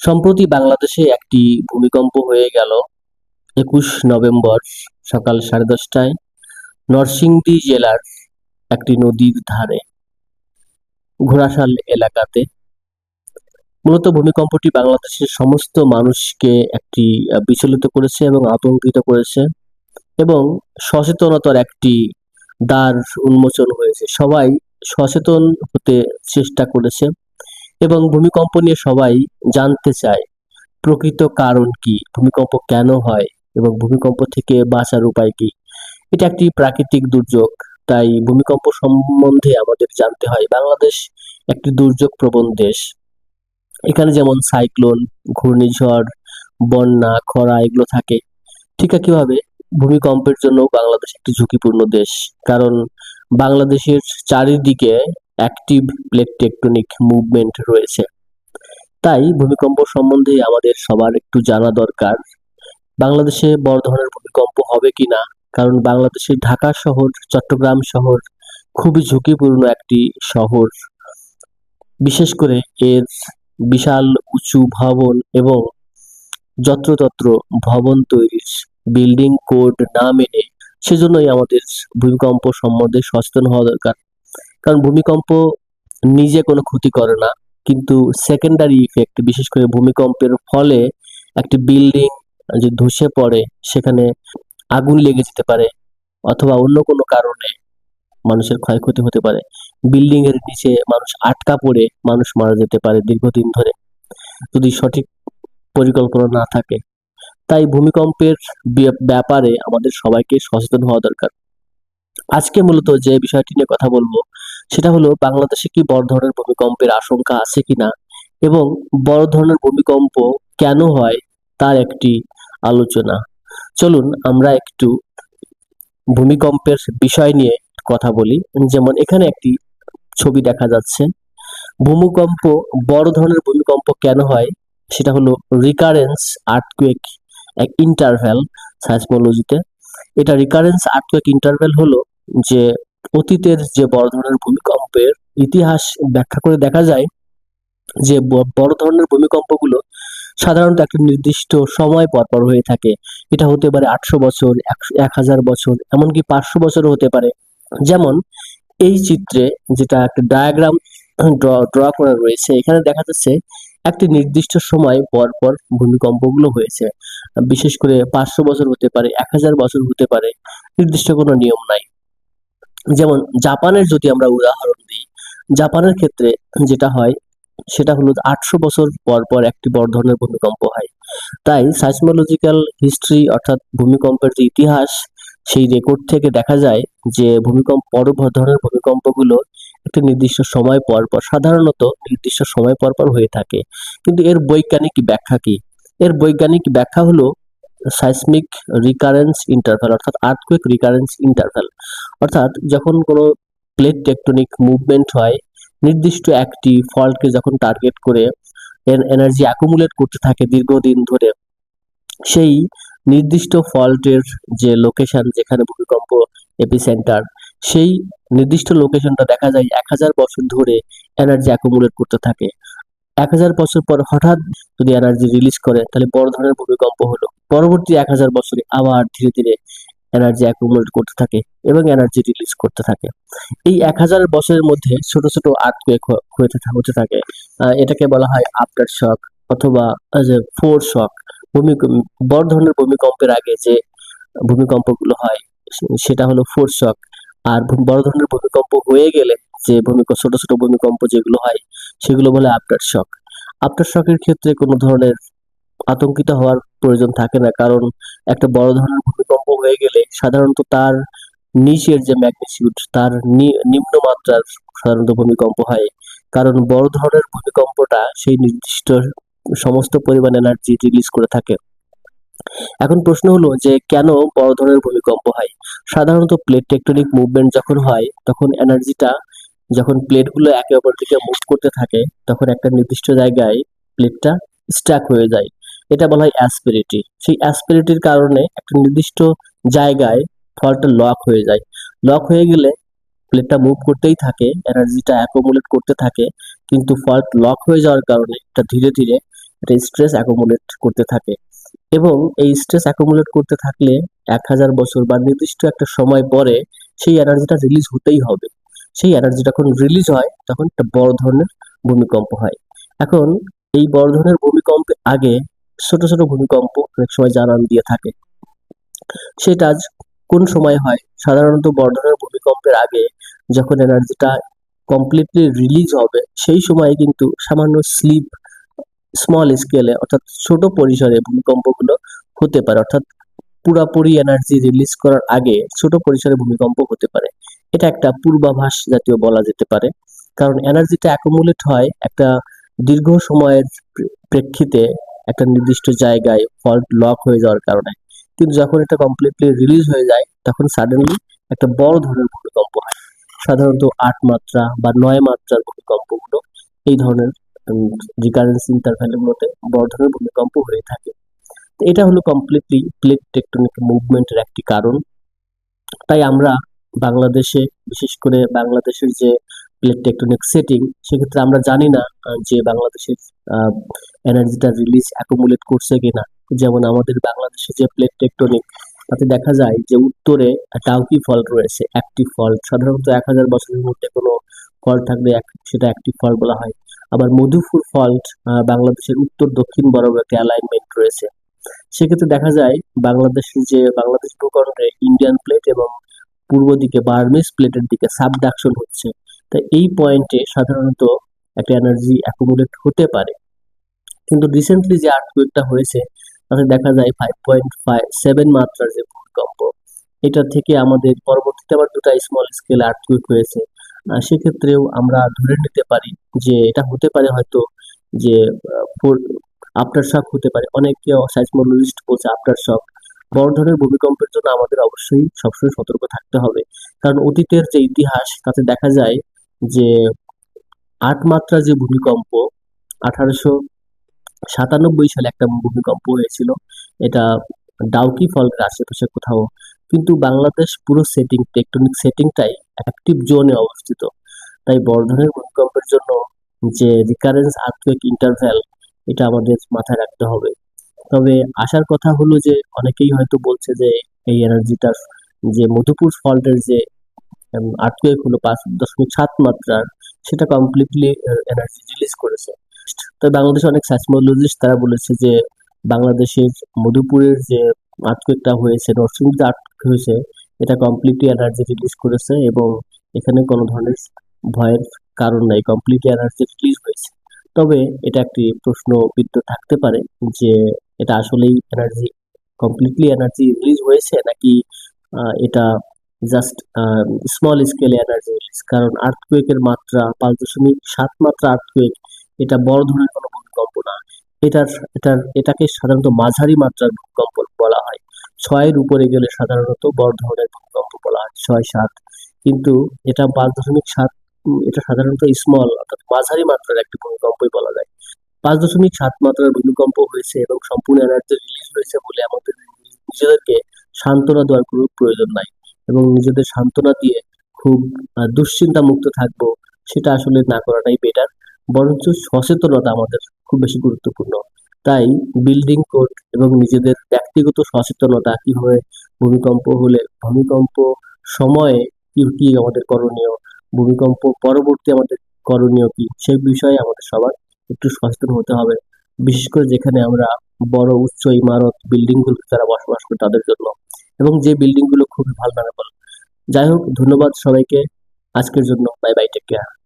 সম্প্রতি বাংলাদেশে একটি ভূমিকম্প হয়ে গেল একুশ নভেম্বর সকাল সাড়ে দশটায় নরসিংদী জেলার একটি নদীর ধারে ঘোড়াশাল এলাকাতে। মূলত ভূমিকম্পটি বাংলাদেশের সমস্ত মানুষকে একটি বিচলিত করেছে এবং আতঙ্কিত করেছে এবং সচেতনতার একটি দ্বার উন্মোচন হয়েছে। সবাই সচেতন হতে চেষ্টা করেছে। এবং ভূমিকম্প নিয়ে সবাই জানতে চায়, প্রকৃত কারণ কি? ভূমিকম্প কেন হয় এবং ভূমিকম্প থেকে বাঁচার উপায় কি? এটা একটি প্রাকৃতিক দুর্যোগ, তাই ভূমিকম্প সম্বন্ধে আমাদের জানতে হয়। বাংলাদেশ একটি দুর্যোগ প্রবণ দেশ। এখানে যেমন সাইক্লোন, ঘূর্ণিঝড়, বন্যা, খরা এগুলো থাকে। ঠিক একইভাবে ভূমিকম্পের জন্য বাংলাদেশ একটি ঝুঁকিপূর্ণ দেশ, কারণ বাংলাদেশের চারিদিকে অ্যাক্টিভ প্লেট টেকটনিক মুভমেন্ট রয়েছে। তাই ভূমিকম্প সম্বন্ধে আমাদের সবার একটু জানা দরকার। বাংলাদেশে বড় ধরনের ভূমিকম্প হবে কিনা কারণ বাংলাদেশের ঢাকা শহর, চট্টগ্রাম শহর খুবই ঝুঁকিপূর্ণ একটি শহর। বিশেষ করে এর বিশাল উঁচু ভবন এবং যত্রতত্র ভবন তৈরির বিল্ডিং কোড না মেনে সেজন্যই আমাদের ভূমিকম্প সম্বন্ধে সচেতন হওয়া দরকার। কারণ ভূমিকম্প নিজে কোনো ক্ষতি করে না, কিন্তু সেকেন্ডারি ইফেক্ট বিশেষ করে ভূমিকম্পের ফলে একটি বিল্ডিং যে ধসে পড়ে, সেখানে আগুন লেগে যেতে পারে অথবা অন্য কোনো কারণে মানুষের ক্ষয়ক্ষতি হতে পারে। বিল্ডিং এর নিচে মানুষ আটকা পড়ে, মানুষ মারা যেতে পারে দীর্ঘদিন ধরে। যদি সঠিক পরিকল্পনা না থাকে, তাই ভূমিকম্পের ব্যাপারে আমাদের সবাইকে সচেতন হওয়া দরকার। আজকে মূলত যে বিষয়টি নিয়ে কথা বলব সেটা হলো বাংলাদেশে কি বড় ধরনের ভূমিকম্পের আশঙ্কা আছে কিনা এবং বড় ধরনের ভূমিকম্প কেন হয় তার একটি আলোচনা। চলুন আমরা একটু ভূমিকম্পের বিষয় নিয়ে কথা বলি। যেমন এখানে একটি ছবি দেখা যাচ্ছে। ভূমিকম্প, বড় ধরনের ভূমিকম্প কেন হয়? সেটা হলো রিকারেন্স আর্থকুয়েক এক ইন্টারভ্যাল সাইসমোলজিতে এটা রিকারেন্স আর্থকুয়েক ইন্টারভ্যাল হলো যে অতীতের যে বড় ধরনের ভূমিকম্পের ইতিহাস ব্যাখ্যা করে দেখা যায় যে বড় ধরনের ভূমিকম্পগুলো সাধারণত একটা নির্দিষ্ট সময় পর পর হয়ে থাকে। এটা হতে পারে আটশো বছর, এক হাজার বছর, এমনকি পাঁচশো বছরও হতে পারে। যেমন এই চিত্রে যেটা একটা ডায়াগ্রাম ড্র ড্র করা রয়েছে, এখানে দেখা যাচ্ছে একটি নির্দিষ্ট সময় পর পর ভূমিকম্পগুলো হয়েছে। বিশেষ করে পাঁচশো বছর হতে পারে, এক হাজার বছর হতে পারে। নির্দিষ্ট কোনো নিয়ম নাই। যেমন জাপানের যদি আমরা উদাহরণ দিই, জাপানের ক্ষেত্রে যেটা হয়, সেটা হলো আটশো বছর পর পর একটি বড় ধরনের ভূমিকম্প হয়। তাই সাইসমোলজিক্যাল হিস্ট্রি অর্থাৎ ভূমিকম্পের যে ইতিহাস, সেই রেকর্ড থেকে দেখা যায় যে ভূমিকম্প, বড় ধরনের ভূমিকম্পগুলো একটি নির্দিষ্ট সময় পর পর, সাধারণত নির্দিষ্ট সময় পর পর হয়ে থাকে। কিন্তু এর বৈজ্ঞানিক ব্যাখ্যা কি? এর বৈজ্ঞানিক ব্যাখ্যা হলো সাইসমিক রিকারেন্স ইন্টারভ্যাল অর্থাৎ আর্থকুয়েক রিকারেন্স ইন্টারভ্যাল অর্থাৎ যখন কোনো প্লেট টেকটনিক মুভমেন্ট হয়, নির্দিষ্ট একটি ফল্টকে যখন টার্গেট করে এনার্জি অ্যাকুমুলেট করতে থাকে দীর্ঘদিন ধরে, সেই নির্দিষ্ট ফল্টের যে লোকেশন যেখানে ভূমিকম্প এপিসেন্টার সেই নির্দিষ্ট লোকেশনটা দেখা যায় এক হাজার বছর ধরে এনার্জি অ্যাকুমুলেট করতে থাকে। এক হাজার বছর পর হঠাৎ যদি এনার্জি রিলিজ করে, তাহলে বড় ধরনের ভূমিকম্প হলো। পরবর্তী এক হাজার বছরে আবার ধীরে ধীরে এনার্জি অ্যাকুমুলেট করতে থাকে এবং এনার্জি রিলিজ করতে থাকে। এই এক হাজার বছরের মধ্যে ছোট ছোট আর্থকুয়েক হতে থাকে। এটাকে বলা হয় আফটার শক অথবা ফোর শক ভূমিকম্প বড় ধরনের ভূমিকম্পের আগে যে ভূমিকম্পগুলো হয় সেটা হলো ফোর শক আর বড় ধরনের ভূমিকম্প হয়ে গেলে যে ভূমিকম্প ছোট ছোট ভূমিকম্প যেগুলো হয়, সেগুলো বলে আফটার শক আফটার শকের ক্ষেত্রে কোনো ধরনের আতঙ্কিত হওয়ার প্রয়োজন থাকে না, কারণ একটা বড় ধরনের ভূমিকম্প হয়ে গেলে সাধারণত তার নিচের যে ম্যাগনিটিউড তার নিম্ন মাত্রার সাধারণত ভূমিকম্প হয়। কারণ বড় ধরনের ভূমিকম্পটা সেই নির্দিষ্ট সমস্ত পরিমাণ এনার্জি রিলিজ করে থাকে। এখন প্রশ্ন হলো যে কেন বড় ধরনের ভূমিকম্প হয়? সাধারণত প্লেট টেকটনিক মুভমেন্ট যখন হয়, তখন এনার্জিটা যখন প্লেটগুলো একে অপর দিকে মুভ করতে থাকে, তখন একটা নির্দিষ্ট জায়গায় প্লেটটা স্ট্যাক হয়ে যায়। এটা বলা হয় অ্যাসপিরিটি সেই অ্যাসপিরিটির কারণে একটা নির্দিষ্ট জায়গায় ফলটা লক হয়ে যায়। লক হয়ে গেলে প্লেটটা মুভ করতেই থাকে এনার্জিটা অ্যাকুমুলেট করতে থাকে, কিন্তু ফল্ট লক হয়ে যাওয়ার কারণে এটা ধীরে ধীরে একটা স্ট্রেস অ্যাকুমুলেট করতে থাকে। এবং এই স্ট্রেস অ্যাকুমুলেট করতে থাকলে এক হাজার বছর বা নির্দিষ্ট একটা সময় পরে সেই এনার্জিটা রিলিজ হতেই হবে। সেই এনার্জি যখন রিলিজ হয়, তখন একটা বড় ধরনের ভূমিকম্প হয়। এখন এই বড় ধরনের ভূমিকম্পের আগে ছোট ছোট ভূমিকম্প অনেক সময় জানান দিয়ে থাকে। সেটা কোন সময় হয়? সাধারণত বর্ধনের ভূমিকম্পের আগে যখন এনার্জিটা কমপ্লিটলি রিলিজ হবে, সেই সময় কিন্তু সামান্য স্লিপ স্মল স্কেলে অর্থাৎ ছোট পরিসরে ভূমিকম্পগুলো হতে পারে। অর্থাৎ পুরাপুরি এনার্জি রিলিজ করার আগে ছোট পরিসরে ভূমিকম্প হতে পারে। এটা একটা পূর্বাভাস জাতীয় বলা যেতে পারে। কারণ এনার্জিটা অ্যাকুমুলেট হয় একটা দীর্ঘ সময়ের প্রেক্ষিতে একটা নির্দিষ্ট জায়গায় ফল্ট লক হয়ে যাওয়ার কারণে। কিন্তু যখন এটা কমপ্লিটলি রিলিজ হয়ে যায়, তখন সাডেনলি একটা বড় ধরনের ভূমিকম্প হয়। সাধারণত আট মাত্রা বা নয় মাত্রার ভূমিকম্পগুলো, এই ধরনের রিকারেন্স ইন্টারভ্যালগুলোতে বড় ধরনের ভূমিকম্প হয়ে থাকে। তো এটা হলো কমপ্লিটলি প্লেট টেকটনিক মুভমেন্টের একটি কারণ। তাই আমরা বাংলাদেশে, বিশেষ করে বাংলাদেশের যে প্লেট টেকটনিক সেটিং সেক্ষেত্রে আমরা জানি না যে বাংলাদেশের এনার্জিটা রিলিজ অ্যাকুমুলেট করছে কিনা। যেমন আমাদের বাংলাদেশে যে প্লেট টেকটনিক তাতে দেখা যায় যে উত্তরে টাউকি ফল্ট রয়েছে অ্যাক্টিভ ফল্ট সাধারণত এক হাজার বছরের মধ্যে কোনো ফল্ট থাকলে সেটা অ্যাক্টিভ ফল্ট বলা হয়। আবার মধুপুর ফল্ট বাংলাদেশের উত্তর দক্ষিণ বরাবর একটি অ্যালাইনমেন্ট রয়েছে। সেক্ষেত্রে দেখা যায় বাংলাদেশের যে, বাংলাদেশ ভূখণ্ডে ইন্ডিয়ান প্লেট এবং পূর্ব দিকে বার্মিস প্লেটের দিকে সাবডাকশন হচ্ছে। তাই এই পয়েন্টে সাধারণত একটা এনার্জি অ্যাকুমুলেট হতে পারে। কিন্তু রিসেন্টলি যে আর্থকুয়েকটা হয়েছে, তাতে দেখা যায় ফাইভ পয়েন্ট ফাইভ সেভেন মাত্রার যে ভূমিকম্প, এটা থেকে আমাদের পরবর্তীতে আবার দুটা স্মল স্কেল আর্থকুয়েক হয়েছে। সেক্ষেত্রেও আমরা ধরে নিতে পারি যে এটা হতে পারে হয়তো যে আফটার শক হতে পারে। অনেকে সাইসমোলজিস্ট বলছে আফটার শক বড় ধরনের ভূমিকম্পের জন্য আমাদের অবশ্যই সবসময় সতর্ক থাকতে হবে। কারণ অতীতের যে ইতিহাস, তাতে দেখা যায় যে আট মাত্রা যে ভূমিকম্প, আঠারোশো সাতানব্বই সালে একটা ভূমিকম্প হয়েছিল। এটা ডাউকি ফল্টের আশেপাশে কোথাও। কিন্তু বাংলাদেশ পুরো সেটিং টেকটনিক সেটিংটাই অ্যাক্টিভ জোনে অবস্থিত। তাই বড় ধরনের ভূমিকম্পের জন্য যে রিকারেন্স আর্থিক ইন্টারভ্যাল এটা আমাদের মাথায় রাখতে হবে। তবে আসার কথা হলো যে, অনেকেই হয়তো বলছে যে, এই এনার্জিটার যে মধুপুর ফল্টের যে আর্থকুয়েক হলো পাঁচ দশমিক সাত মাত্রার, সেটা কমপ্লিটলি এনার্জি রিলিজ করেছে। তবে বাংলাদেশে অনেক সাইসমোলজিস্ট তারা বলেছে যে, বাংলাদেশের মধুপুরের যে আর্থকুয়েকটা হয়েছে নরসিংদীতে আর্থকুয়েক হয়েছে, এটা কমপ্লিটলি এনার্জি রিলিজ করেছে এবং এখানে কোনো ধরনের ভয়ের কারণ নাই কমপ্লিটলি এনার্জি রিলিজ হয়েছে। তবে এটা একটি প্রশ্নবিদ্ধ থাকতে পারে যে, এটা আসলেই এনার্জি কমপ্লিটলি এনার্জি রিলিজ হয়েছে নাকি এটা জাস্ট স্মল স্কেলে এনার্জি রিলিজ কারণ আর্থকুয়েকের মাত্রা পাঁচ দশমিক সাত মাত্রা আর্থকুয়েক এটা বড় ধরনের কোনো ভূমিকম্প না। এটার এটার, এটাকে সাধারণত মাঝারি মাত্রার ভূমিকম্প বলা হয়। ছয়ের উপরে গেলে সাধারণত বড় ধরনের ভূমিকম্প বলা হয়, ছয় সাত। কিন্তু এটা পাঁচ দশমিক সাত এটা সাধারণত স্মল অর্থাৎ মাঝারি মাত্রার একটি ভূমিকম্পই বলা যায়। পাঁচ দশমিক সাত মাত্রার ভূমিকম্প হয়েছে এবং সম্পূর্ণ এনার্জি রিলিজ হয়েছে বলে আমাদের নিজেদেরকে সান্ত্বনা দেওয়ার কোনো প্রয়োজন নাই। এবং নিজেদের সান্ত্বনা দিয়ে খুব দুশ্চিন্তা মুক্ত থাকব, সেটা আসলে না করাটাই বেটার বরঞ্চ সচেতনতা আমাদের খুব বেশি গুরুত্বপূর্ণ। তাই বিল্ডিং কোড এবং নিজেদের ব্যক্তিগত সচেতনতা কীভাবে ভূমিকম্প হলে, ভূমিকম্প সময়ে কি কি আমাদের করণীয়, ভূমিকম্প পরবর্তী আমাদের করণীয় কি সেই বিষয়ে আমাদের সবার একটু সচেতন হতে হবে। বিশেষ করে যেখানে আমরা বড় উচ্চ ইমারত বিল্ডিংগুলো যারা বসবাস করে তাদের জন্য। এবং যে বিল্ডিংগুলো খুবই ভালনারেবল যাই হোক, ধন্যবাদ সবাইকে। আজকের জন্য বাই বাই টেক কেয়ার